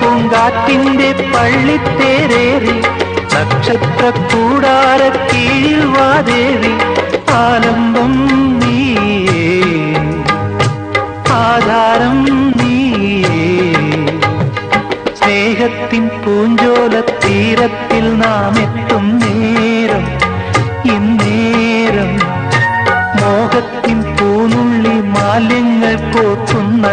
പൂങ്കാറ്റിന്റെ പള്ളിത്തേരേറി നക്ഷത്ര കൂടാര കീഴിൽ വാദേവി ആലംബം നീയേ ആധാരം നീയേ. സ്നേഹത്തിൻ പൂഞ്ചോല തീരത്തിൽ നാം എത്തും നേരം ഇന്നേരം. മോഹത്തിൻ പൂനുള്ളി മാലിന്യങ്ങൾ കോത്തുന്ന